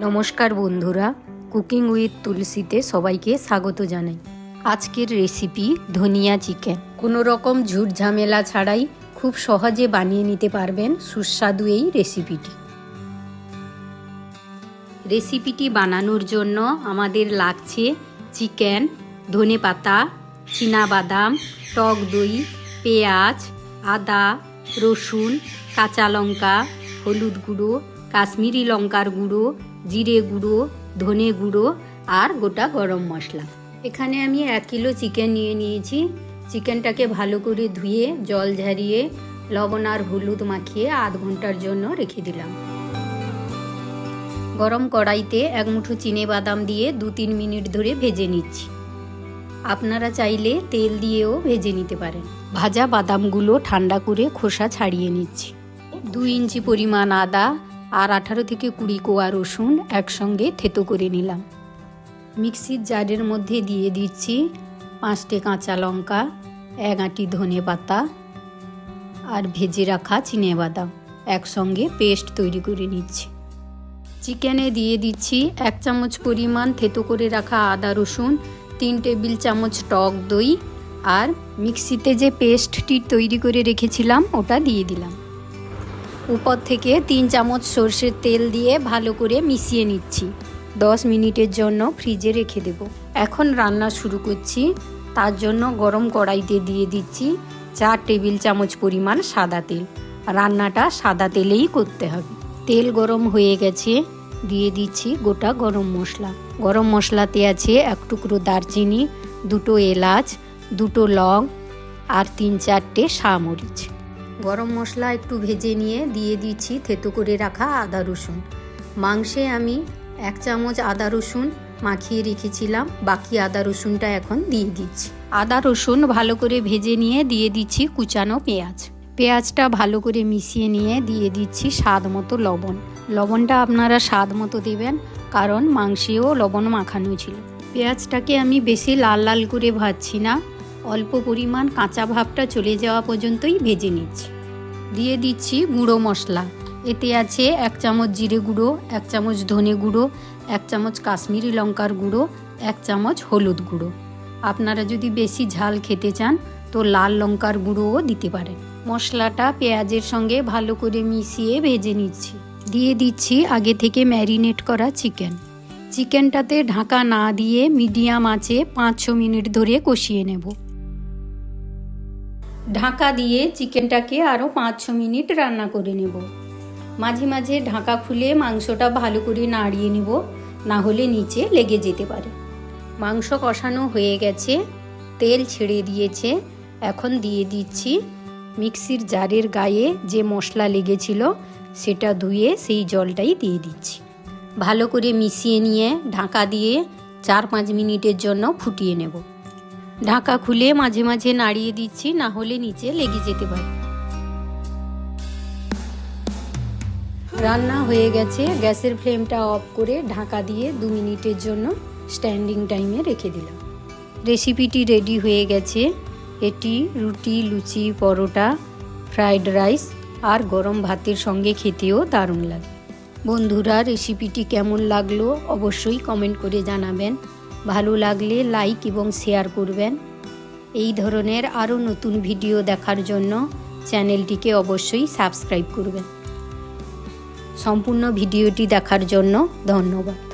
নমস্কার বন্ধুরা cooking with তুলসীতে সবাইকে স্বাগত জানাই। আজকের রেসিপি ধনিয়া চিকেন কোনো রকম ঝুট ঝামেলা ছাড়াই খুব সহজে বানিয়ে নিতে পারবেন সুস্বাদু এই রেসিপিটি রেসিপিটি বানানোর জন্য আমাদের লাগছে চিকেন ধনে পাতা বাদাম, টক দই, পেঁয়াজ, আদা, রসুন, কাঁচা লঙ্কা, হলুদ গুঁড়ো, কাশ্মীরি লঙ্কার গুঁড়ো জিরে গুঁড়ো, ধনে গুঁড়ো আর গোটা গরম মশলা। এখানে আমি এক কিলো চিকেন নিয়ে নিয়েছি। চিকেনটাকে ভালো করে ধুয়ে, জল ঝারিয়ে, লবণ আর হলুদ মাখিয়ে আধ ঘণ্টার জন্য রেখে দিলাম। গরম কড়াইতে এক মুঠো চিনে বাদাম দিয়ে দু তিন মিনিট ধরে ভেজে নিচ্ছি। আপনারা চাইলে তেল দিয়েও ভেজে নিতে পারেন। ভাজা বাদামগুলো ঠান্ডা করে খোসা ছাড়িয়ে নিচ্ছি। দু ইঞ্চি পরিমাণ আদা আর আঠারো থেকে কুড়ি কোয়া রসুন একসঙ্গে থেতো করে নিলাম। মিক্সির জারের মধ্যে দিয়ে দিচ্ছি পাঁচটে কাঁচা লঙ্কা, এক আঁটি ধনে পাতা আর ভেজে রাখা চিনে বাদাম। একসঙ্গে পেস্ট তৈরি করে নিচ্ছি। চিকেনে দিয়ে দিচ্ছি এক চামচ পরিমাণ থেতো করে রাখা আদা রসুন, তিন টেবিল চামচ টক দই আর মিক্সিতে যে পেস্টটি তৈরি করে রেখেছিলাম ওটা দিয়ে দিলাম। উপর থেকে তিন চামচ সর্ষের তেল দিয়ে ভালো করে মিশিয়ে নিচ্ছি। দশ মিনিটের জন্য ফ্রিজে রেখে দেব। এখন রান্না শুরু করছি। তার জন্য গরম কড়াইতে দিয়ে দিচ্ছি চার টেবিল চামচ পরিমাণ সাদা তেল। রান্নাটা সাদা তেলেই করতে হবে। তেল গরম হয়ে গেছে। দিয়ে দিচ্ছি গোটা গরম মশলা। গরম মশলাতে আছে এক টুকরো দারচিনি, দুটো এলাচ, দুটো লং আর তিন চারটে মরিচ গরম মশলা একটু ভেজে নিয়ে দিয়ে দিচ্ছি থেতো করে রাখা আদা রসুন। মাংসে আমি এক চামচ আদা রসুন মাখিয়ে রেখেছিলাম, বাকি আদা রসুনটা এখন দিয়ে দিচ্ছি। আদা রসুন ভালো করে ভেজে নিয়ে দিয়ে দিচ্ছি কুচানো পেঁয়াজ। পেঁয়াজটা ভালো করে মিশিয়ে নিয়ে দিয়ে দিচ্ছি স্বাদ মতো লবণ। লবণটা আপনারা স্বাদ মতো দেবেন, কারণ মাংসেও লবণ মাখানো ছিল। পেঁয়াজটাকে আমি বেশি লাল লাল করে ভাজছি না অল্প পরিমাণ কাঁচা ভাবটা চলে যাওয়া পর্যন্তই ভেজে নিচ্ছি। দিয়ে দিচ্ছি গুঁড়ো মশলা। এতে আছে এক চামচ জিরে গুঁড়ো, এক চামচ ধনে গুঁড়ো, এক চামচ কাশ্মীরি লঙ্কার গুঁড়ো, এক চামচ হলুদ গুঁড়ো। আপনারা যদি বেশি ঝাল খেতে চান, তো লাল লঙ্কার গুঁড়োও দিতে পারেন। মশলাটা পেঁয়াজের সঙ্গে ভালো করে মিশিয়ে ভেজে নিচ্ছি। দিয়ে দিচ্ছি আগে থেকে ম্যারিনেট করা চিকেন। চিকেনটাতে ঢাকা না দিয়ে মিডিয়াম আঁচে পাঁচ ছ মিনিট ধরে কষিয়ে নেব। ঢাকা দিয়ে চিকেনটাকে আরও পাঁচ ছ মিনিট রান্না করে নেব। মাঝে মাঝে ঢাকা খুলে মাংসটা ভালো করে নাড়িয়ে নেব, না হলে নিচে লেগে যেতে পারে। মাংস কষানো হয়ে গেছে, তেল ছেড়ে দিয়েছে, এখন দিয়ে দিচ্ছি মিক্সির জারের গায়ে যে মশলা লেগেছিল, সেটা ধুয়ে সেই জলটাই দিয়ে দিচ্ছি। ভালো করে মিশিয়ে নিয়ে ঢাকা দিয়ে চার পাঁচ মিনিটের জন্য ফুটিয়ে নেব। ঢাকা খুলে মাঝে মাঝে নাড়িয়ে দিচ্ছি, না হলে নিচে লেগে যেতে পারে। রান্না হয়ে গেছে, গ্যাসের ফ্লেমটা অফ করে ঢাকা দিয়ে দু মিনিটের জন্য স্ট্যান্ডিং টাইমে রেখে দিলাম। রেসিপিটি রেডি হয়ে গেছে। এটি রুটি, লুচি, পরোটা, ফ্রাইড রাইস আর গরম ভাতের সঙ্গে খেতেও দারুণ লাগে। বন্ধুরা, রেসিপিটি কেমন লাগল অবশ্যই কমেন্ট করে জানাবেন। ভালো লাগলে লাইক এবং শেয়ার করবেন। এই ধরনের আরও নতুন ভিডিও দেখার জন্য চ্যানেলটিকে অবশ্যই সাবস্ক্রাইব করবেন। সম্পূর্ণ ভিডিওটি দেখার জন্য ধন্যবাদ।